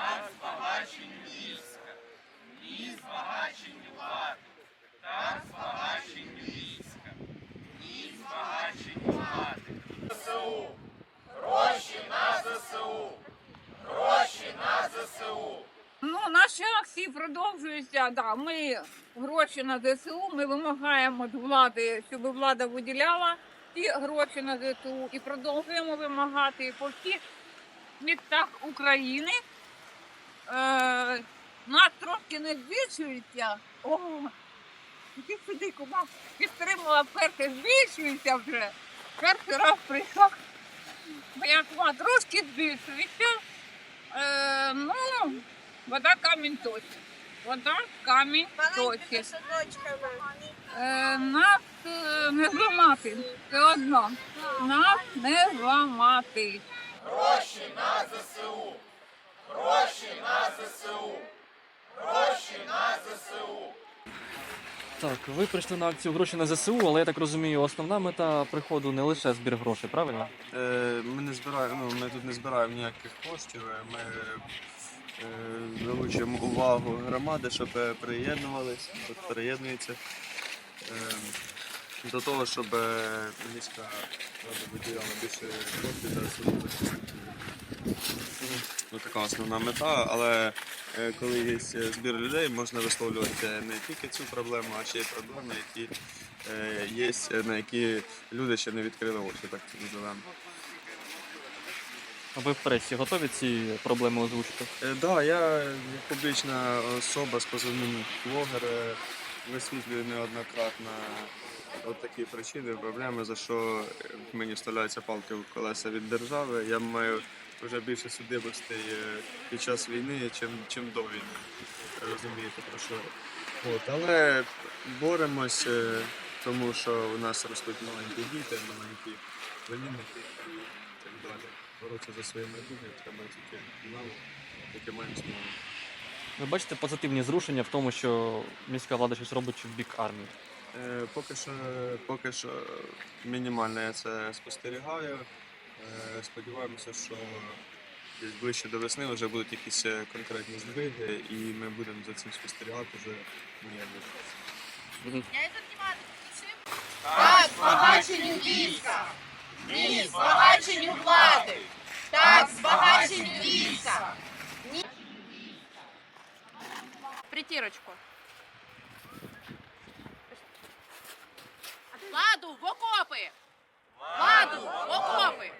так збагаченню війська, ні збагаченню влади, так збагаченню війська, ні збагаченню влади. ЗСУ, гроші на ЗСУ, гроші на ЗСУ. Ну, наші акції продовжуються. Да, ми гроші на ЗСУ. Ми вимагаємо від влади, щоб влада виділяла ті гроші на ЗСУ і продовжуємо вимагати по всіх містах України. Е, нас трошки не збільшується. О, іди сюди, кума підтримала перше, збільшується вже. Перший раз прийшла. Моя кума трошки збільшується. Е, ну, вода камінь точить. Вода камінь точить. Е, нас е, не зламати. Це одно. Нас не зламати. Гроші на ЗСУ, гроші на ЗСУ, гроші на ЗСУ. Так, ви прийшли на акцію гроші на ЗСУ, але я так розумію, основна мета приходу не лише збір грошей, правильно? Е, Ми не збираємо, ну, ми тут не збираємо ніяких коштів. е, Ми е, залучуємо увагу громади, щоб приєднувалися, тут приєднуються е, до того, щоб е, міська рада виділяла більше коштів для суду. Ну, така основна мета, але е, коли є збір людей, можна висловлювати не тільки цю проблему, а ще й проблеми, які е, є, на які люди ще не відкрили очі, так називаємо. А ви в пресі готові ці проблеми озвучити? Так, да, я як публічна особа з позивним блогер е, висвітлюю неоднократно от такі причини, проблеми, за що мені вставляються палки в колеса від держави. Я маю вже більше судимостей е, під час війни, чим, чим до війни. Розумієте про що? От, але боремось, е, тому що у нас ростуть маленькі діти, маленькі племінники і так далі. Боротися за своє майбутнє треба тільки нам, тільки маємо змогу. Ви бачите позитивні зрушення в тому, що міська влада щось робить в бік армії. Е, Поки що, поки що мінімально я це спостерігаю. Е, Сподіваємося, що десь ближче до весни вже будуть якісь е, конкретні здвиги, і ми будемо за цим спостерігати вже ніяк. Так, збагаченню війська! Ні, збагаченню влади! Так, збагаченню війська! В окопи! Владу в окопи! Владу в окопи!